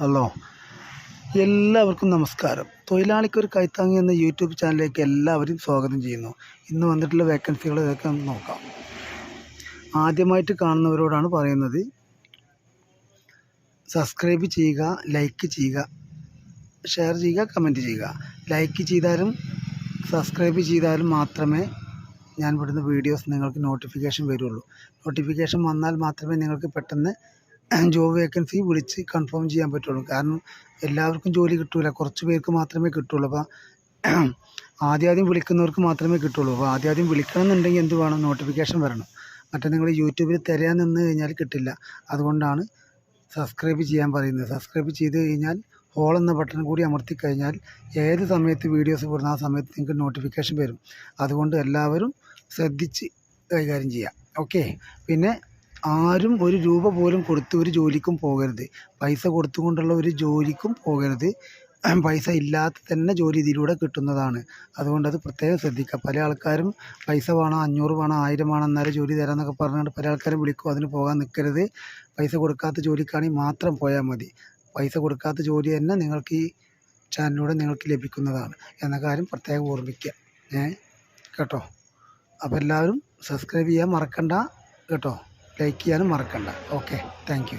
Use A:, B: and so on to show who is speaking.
A: Hello. എല്ലാവർക്കും നമസ്കാരം. തൊഴിലാളിക്കൊരു കൈത്താങ്ങി എന്ന യൂട്യൂബ് ചാനലിലേക്ക് എല്ലാവരും സ്വാഗതം ചെയ്യുന്നു. ഇന്ന് വന്നിട്ടുള്ള വേക്കൻസികൾ ഇതൊക്കെ നോക്കാം. ആദ്യമായിട്ട് കാണുന്നവരോടാണ് പറയുന്നത് സബ്സ്ക്രൈബ് ചെയ്യുക ലൈക്ക് ചെയ്യുക ഷെയർ ചെയ്യുക കമന്റ് ചെയ്യുക. ലൈക്ക് ചെയ്താലും സബ്സ്ക്രൈബ് ചെയ്താലും മാത്രമേ ഞാൻ വിടുന്ന വീഡിയോസ് നിങ്ങൾക്ക് നോട്ടിഫിക്കേഷൻ വരുള്ളൂ. നോട്ടിഫിക്കേഷൻ വന്നാൽ മാത്രമേ നിങ്ങൾക്ക് പെട്ടെന്ന് ജോബ് വേക്കൻസി വിളിച്ച് കൺഫേം ചെയ്യാൻ പറ്റുള്ളൂ. കാരണം എല്ലാവർക്കും ജോലി കിട്ടൂല. കുറച്ച് പേർക്ക് മാത്രമേ കിട്ടുള്ളൂ. അപ്പോൾ ആദ്യം ആദ്യം വിളിക്കുന്നവർക്ക് മാത്രമേ കിട്ടുള്ളൂ. അപ്പോൾ ആദ്യം വിളിക്കണം എന്നുണ്ടെങ്കിൽ എന്ത് വേണം? നോട്ടിഫിക്കേഷൻ വരണം. മറ്റേ നിങ്ങൾ യൂട്യൂബിൽ തിരയാൻ നിന്ന് കഴിഞ്ഞാൽ കിട്ടില്ല. അതുകൊണ്ടാണ് സബ്സ്ക്രൈബ് ചെയ്യാൻ പറയുന്നത്. സബ്സ്ക്രൈബ് ചെയ്ത് കഴിഞ്ഞാൽ ഹോൾ എന്ന ബട്ടൺ കൂടി അമർത്തി കഴിഞ്ഞാൽ ഏത് സമയത്ത് വീഡിയോസ് വിടുന്ന ആ സമയത്ത് നിങ്ങൾക്ക് നോട്ടിഫിക്കേഷൻ വരും. അതുകൊണ്ട് എല്ലാവരും ശ്രദ്ധിച്ച് കൈകാര്യം ചെയ്യുക ഓക്കെ പിന്നെ ആരും ഒരു രൂപ പോലും കൊടുത്ത് ഒരു ജോലിക്കും പോകരുത്. പൈസ കൊടുത്തുകൊണ്ടുള്ള ഒരു ജോലിക്കും പോകരുത്. പൈസ ഇല്ലാത്ത തന്നെ ജോലി ഇതിലൂടെ കിട്ടുന്നതാണ്. അതുകൊണ്ട് അത് പ്രത്യേകം ശ്രദ്ധിക്കുക. പല ആൾക്കാരും പൈസ വേണം അഞ്ഞൂറ് വേണം ആയിരം വേണം എന്നാലും ജോലി തരാമെന്നൊക്കെ പറഞ്ഞുകൊണ്ട് പല ആൾക്കാരും വിളിക്കും. അതിന് പോകാൻ നിൽക്കരുത് പൈസ കൊടുക്കാത്ത ജോലിക്കാണെങ്കിൽ മാത്രം പോയാൽ മതി. പൈസ കൊടുക്കാത്ത ജോലി തന്നെ നിങ്ങൾക്ക് ഈ ചാനലിലൂടെ നിങ്ങൾക്ക് ലഭിക്കുന്നതാണ് എന്ന കാര്യം പ്രത്യേകം ഓർമ്മിക്കുക. ഏ? കേട്ടോ? അപ്പോൾ എല്ലാവരും സബ്സ്ക്രൈബ് ചെയ്യാൻ മറക്കണ്ട. കേട്ടോ? ലൈക്ക് ചെയ്യാനും മറക്കണ്ട. Okay thank